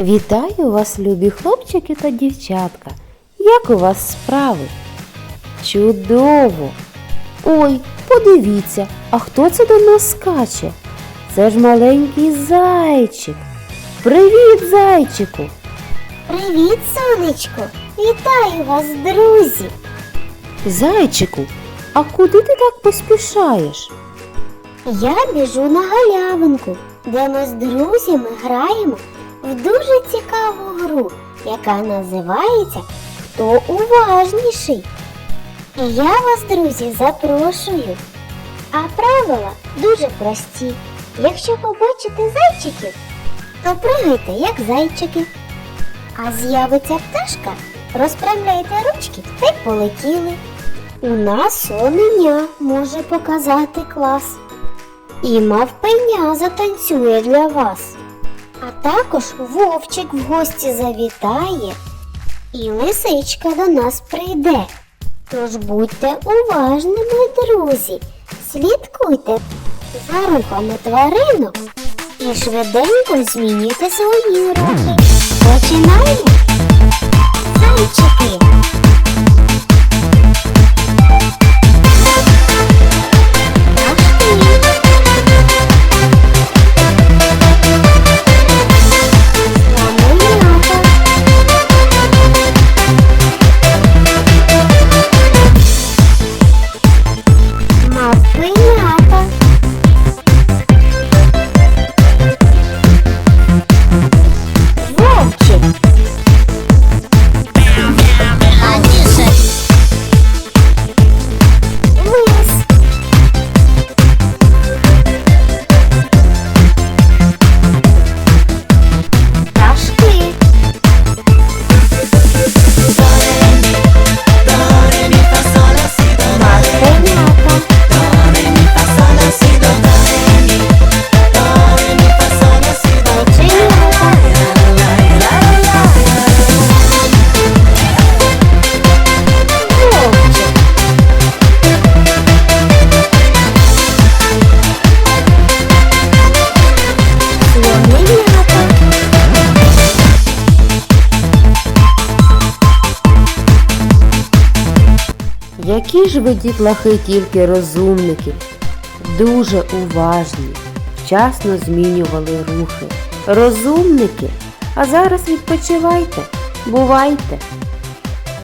Вітаю вас, любі хлопчики та дівчатка. Як у вас справи? Чудово! Ой, подивіться, а хто це до нас скаче? Це ж маленький зайчик. Привіт, зайчику! Привіт, сонечко! Вітаю вас, друзі! Зайчику, а куди ти так поспішаєш? Я біжу на галявинку, де ми з друзями граємо в дуже цікаву гру, яка називається Хто уважніший. І я вас, друзі, запрошую. А правила дуже прості. Якщо побачите зайчиків, то пригайте, як зайчики. А з'явиться пташка, розправляйте ручки та й полетіли. У нас соненя може показати клас. І мавпеня затанцює для вас. А також вовчик в гості завітає, і лисичка до нас прийде. Тож будьте уважними, друзі, слідкуйте за рухами тваринок і швиденько змінюйте свої руки. Починаємо! Які ж ви дітлахи тільки розумники, дуже уважні, вчасно змінювали рухи. Розумники, а зараз відпочивайте, бувайте!